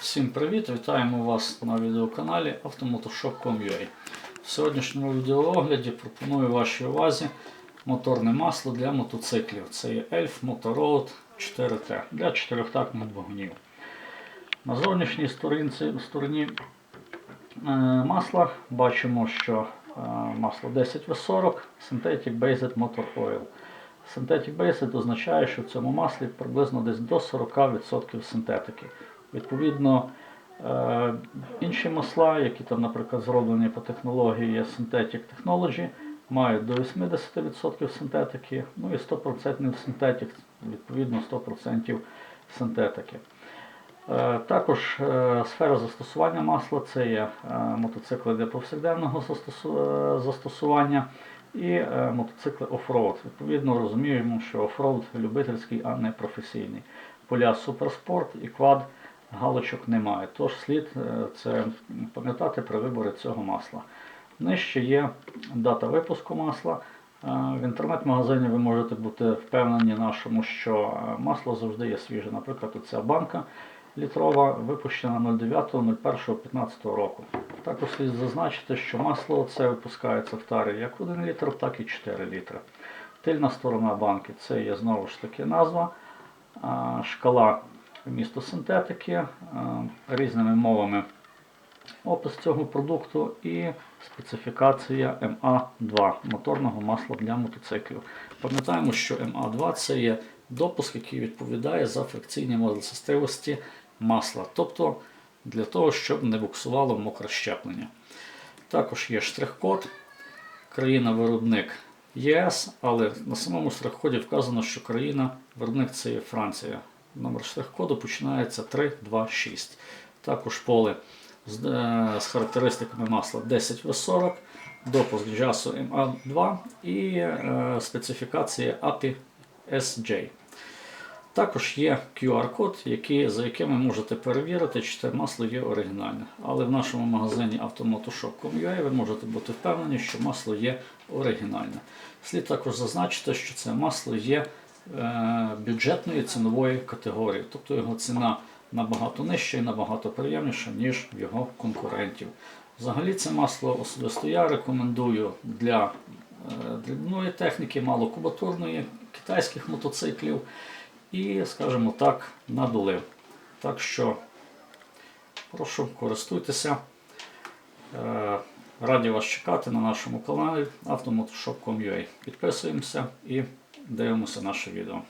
Всім привіт! Вітаємо вас на відеоканалі Automotoshop.com.ua В сьогоднішньому відеоогляді пропоную вашій увазі моторне масло для мотоциклів. Це є Elf Motoroad 4T для чотирьохтактних двигунів. На зовнішній сторінці, стороні е, масла бачимо, що е, масло 10В40 Synthetic Based Motor Oil. Synthetic Based означає, що в цьому маслі приблизно десь до 40% синтетики. Відповідно, е, інші масла, які там, наприклад, зроблені по технології Synthetic Technology, мають до 80% синтетики, ну і 100% синтетик, відповідно 100% синтетики. Е, Також е, сфера застосування масла це є мотоцикли для повсякденного застосування і мотоцикли оффроуд. Відповідно, розуміємо, що оффроуд любительський, а не професійний. Поля суперспорт і квад галочок немає. Тож слід е, це пам'ятати при виборі цього масла. Нижче є дата випуску масла. Е, В інтернет-магазині ви можете бути впевнені нашому, що е, масло завжди є свіже. Наприклад, оця банка літрова випущена 09.01.15 року. Також слід зазначити, що масло це випускається в тарі як 1 літр, так і 4 літри. Тильна сторона банки це є знову ж таки назва, шкала вмісту синтетики, різними мовами опис цього продукту і специфікація МА2 моторного масла для мотоциклів. Пам'ятаємо, що МА2 це є допуск, який відповідає за фрикційні властивості масла, тобто для того, щоб не буксувало мокре щеплення. Також є штрих-код, країна-виробник ЄС, але на самому штрих-коді вказано, що країна-виробник це є Франція. Номер штрих-коду починається 326. Також поле з, е, характеристиками масла 10В40, допуск джасу MA2 і е, специфікація API SJ. Також є QR-код, за яким ви можете перевірити, чи це масло є оригінальне. Але в нашому магазині automotoshop.com.ua ви можете бути впевнені, що масло є оригінальне. Слід також зазначити, що це масло є бюджетної цінової категорії, тобто його ціна набагато нижча і набагато приємніша, ніж його конкурентів. Взагалі це масло особисто я рекомендую для е, дрібної техніки, малокубатурної, китайських мотоциклів і, скажімо так, на долив. Так що прошу користуйтеся. Е, Раді вас чекати на нашому каналі automotoshop.com.ua. Підписуємося і Dajmo se naše video.